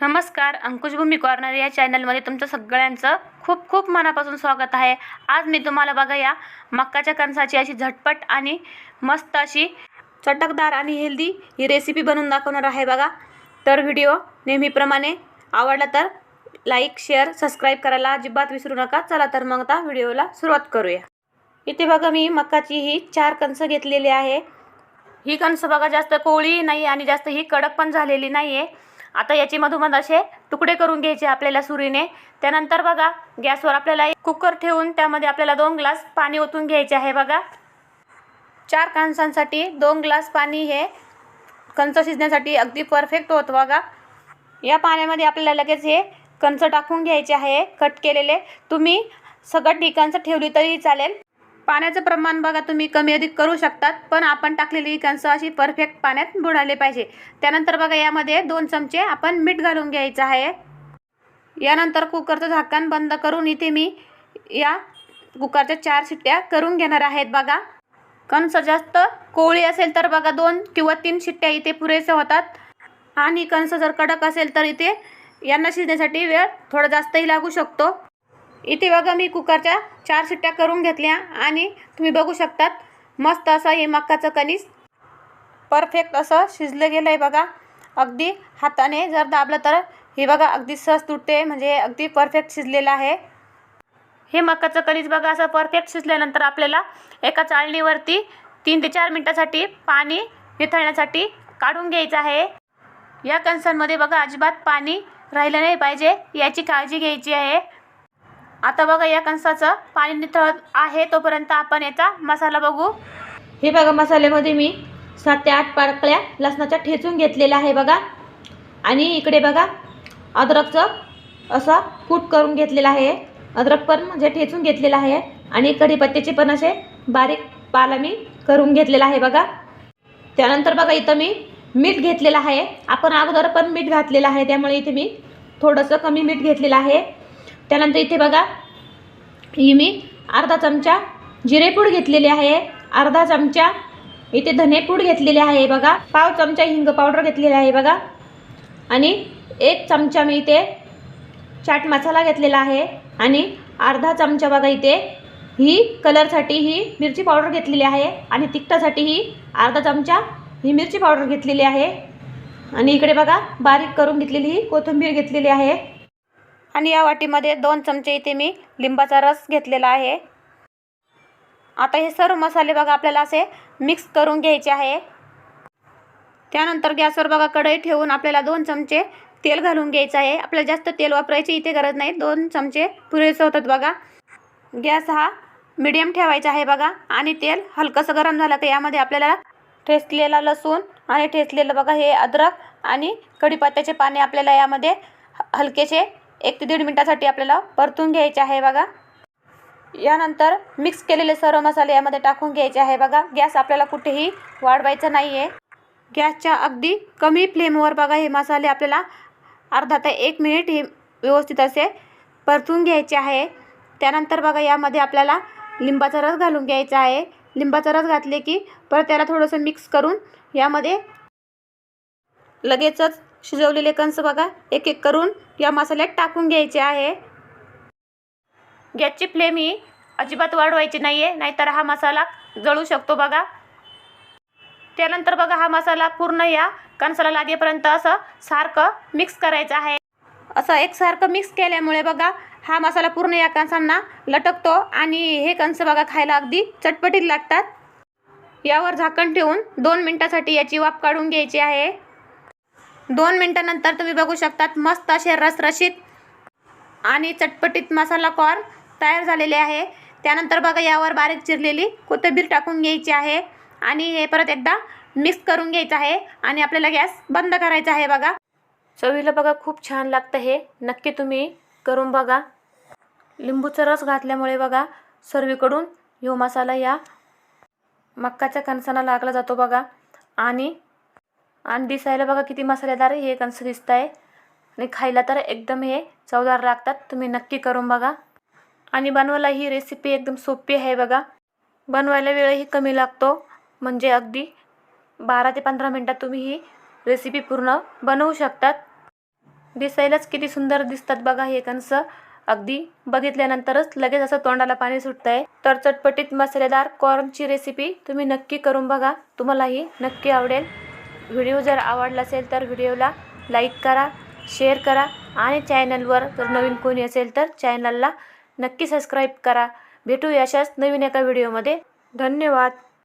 नमस्कार अंकुशभूमी कॉर्नर या चॅनलमध्ये तुमचं सगळ्यांचं खूप खूप मनापासून स्वागत आहे. आज मी तुम्हाला बघा या मक्काच्या कणसाची अशी झटपट आणि मस्त अशी चटकदार आणि हेल्दी ही रेसिपी बनवून दाखवणार आहे बघा. तर व्हिडिओ नेहमीप्रमाणे आवडला तर लाईक शेअर सबस्क्राईब करायला अजिबात विसरू नका. चला तर मग आता व्हिडिओला सुरुवात करूया. इथे बघा मी मक्काची ही चार कणसं घेतलेली आहे. ही कणसं बघा जास्त कोवळी नाही आणि जास्त ही कडक पण झालेली नाही आहे आता याची मधोमध असे तुकडे करून घ्यायचे आपल्याला सुरीने. त्यानंतर बघा गॅसवर आपल्याला एक कुकर ठेवून त्यामध्ये आपल्याला दोन ग्लास पाणी ओतून घ्यायचे आहे बघा. चार कणसांसाठी दोन ग्लास पाणी हे कंच शिजण्यासाठी अगदी परफेक्ट होतं बघा. या पाण्यामध्ये आपल्याला लगेच हे कंच टाकून घ्यायचे आहे कट केलेले. तुम्ही सगळं ठिकाणचं ठेवली तरी चालेल. पाण्याचं प्रमाण बघा तुम्ही कमी अधिक करू शकतात पण आपण टाकलेली ही कणसं अशी परफेक्ट पाण्यात बुडाले पाहिजे. त्यानंतर बघा यामध्ये दोन चमचे आपण मीठ घालून घ्यायचं आहे. यानंतर कुकरचं झाकण बंद करून इथे मी या कुकरच्या चार शिट्ट्या करून घेणार आहेत बघा. कणस जास्त कोवळी असेल तर बघा दोन किंवा तीन शिट्ट्या इथे पुरेसे होतात. आणि कणस जर कडक असेल तर इथे यांना शिजण्यासाठी वेळ थोडा जास्तही लागू शकतो. इथे बघा मी कुकरच्या चार शिट्ट्या करून घेतल्या आणि तुम्ही बघू शकतात मस्त असं हे मक्काचं कणीस. परफेक्ट असं शिजलं गेलं आहे बघा. अगदी हाताने जर दाबलं तर हे बघा अगदी सहज तुटते म्हणजे अगदी परफेक्ट शिजलेलं आहे. हे मक्काचं कणीस बघा असं परफेक्ट शिजल्यानंतर आपल्याला एका चाळणीवरती तीन ते चार मिनटासाठी पाणी विथळण्यासाठी काढून घ्यायचं आहे. या कणसांमध्ये बघा अजिबात पाणी राहिलं नाही पाहिजे याची काळजी घ्यायची आहे. आता बघा या कणसाचं पाणी निथळत आहे तोपर्यंत आपण याचा मसाला बघू. हे बघा मसाल्यामध्ये मी सात ते आठ पाकळ्या लसणाच्या ठेचून घेतलेल्या आहे बघा. आणि इकडे बघा अद्रकचं असा कूट करून घेतलेला आहे. अद्रक पण म्हणजे ठेचून घेतलेला आहे. आणि कढीपत्त्याचे पण असे बारीक पाला मी करून घेतलेला आहे बघा. त्यानंतर बघा इथं मी मीठ घेतलेलं आहे. आपण अगोदर पण मीठ घातलेलं आहे त्यामुळे इथे मी थोडंसं कमी मीठ घेतलेलं आहे. त्यानंतर इथे बघा ही मी अर्धा चमचा जिरेपूड घेतलेली आहे. अर्धा चमचा इथे धनेपूड घेतलेली आहे बघा. पाव चमचा हिंग पावडर घेतलेला आहे बघा. आणि एक चमचा मी इथे चाट मसाला घेतलेला आहे. आणि अर्धा चमचा बघा इथे ही कलरसाठी ही मिरची पावडर घेतलेली आहे. आणि तिखटासाठी ही अर्धा चमचा ही मिरची पावडर घेतलेली आहे. आणि इकडे बघा बारीक करून घेतलेली ही कोथिंबीर घेतलेली आहे. आणि या वाटीमध्ये दोन चमचे इथे मी लिंबाचा रस घेतलेला आहे. आता हे सर्व मसाले बघा आपल्याला असे मिक्स करून घ्यायचे आहे. त्यानंतर गॅसवर बघा कढई ठेवून आपल्याला दोन चमचे तेल घालून घ्यायचं आहे. आपल्याला जास्त तेल वापरायची इथे गरज नाही. दोन चमचे पुरेसे होतात बघा. गॅस हा मिडियम ठेवायचा आहे बघा आणि तेल हलकंसं गरम झालं तर यामध्ये आपल्याला ठेचलेला लसूण आणि ठेचलेलं बघा हे अद्रक आणि कढीपत्त्याचे पाने आपल्याला यामध्ये हलकेसे एक ते दीड मिनटासाठी आपल्याला परतून घ्यायचे आहे बघा. यानंतर मिक्स केलेले सर्व मसाले यामध्ये टाकून घ्यायचे आहे बघा. गॅस आपल्याला कुठेही वाढवायचा नाही आहे गॅसच्या अगदी कमी फ्लेमवर बघा हे मसाले आपल्याला अर्धा ते एक मिनिट हे व्यवस्थित असे परतून घ्यायचे आहे. त्यानंतर बघा यामध्ये आपल्याला लिंबाचा रस घालून घ्यायचा आहे. लिंबाचा रस घातले की परत त्याला थोडंसं मिक्स करून यामध्ये लगेचच शिजवलेले कंस बघा एक एक करून या मसाल्यात टाकून घ्यायचे आहे. गॅसची फ्लेम ही अजिबात वाढवायची नाही आहे नाहीतर हा मसाला जळू शकतो बघा. त्यानंतर बघा हा मसाला पूर्ण या कणसाला लागेपर्यंत असं सारखं मिक्स करायचं आहे. असं एकसारखं मिक्स केल्यामुळे बघा हा मसाला पूर्ण या कणसांना लटकतो आणि हे कणसं बघा खायला अगदी चटपटीत लागतात. यावर झाकण ठेवून दोन मिनटासाठी याची वाफ काढून घ्यायची आहे. दोन मिनटानंतर तुम्ही बघू शकतात मस्त असे रसरशीत आणि चटपटीत मसाला कॉर्न तयार झालेले आहे. त्यानंतर बघा यावर बारीक चिरलेली कोथिंबीर टाकून घ्यायची आहे आणि हे परत एकदा मिक्स करून घ्यायचं आहे आणि आपल्याला गॅस बंद करायचा आहे बघा. चवीला बघा खूप छान लागतं हे. नक्की तुम्ही करून बघा. लिंबूचा रस घातल्यामुळे बघा सर्वीकडून यो मसाला या मक्काच्या कणसांना लागला जातो बघा. आणि आणि दिसायला बघा किती मसालेदार हे कणसं दिसत आहे आणि खायला तर एकदम हे चवदार लागतात तुम्ही नक्की करून बघा. आणि बनवायला ही रेसिपी एकदम सोपी आहे बघा. बनवायला वेळही कमी लागतो म्हणजे अगदी बारा ते पंधरा मिनटात तुम्ही ही रेसिपी पूर्ण बनवू शकतात. दिसायलाच किती सुंदर दिसतात बघा हे कणसं. अगदी बघितल्यानंतरच लगेच असं तोंडाला पाणी सुटतं आहे तर चटपटीत मसालेदार कॉर्नची रेसिपी तुम्ही नक्की करून बघा. तुम्हालाही नक्की आवडेल. व्हिडिओ जर आवडला असेल तर व्हिडिओला लाईक करा शेअर करा आणि चॅनलवर जर नवीन कोणी असेल तर चॅनलला नक्की सबस्क्राईब करा. भेटू अशाच नवीन एका व्हिडिओमध्ये. धन्यवाद.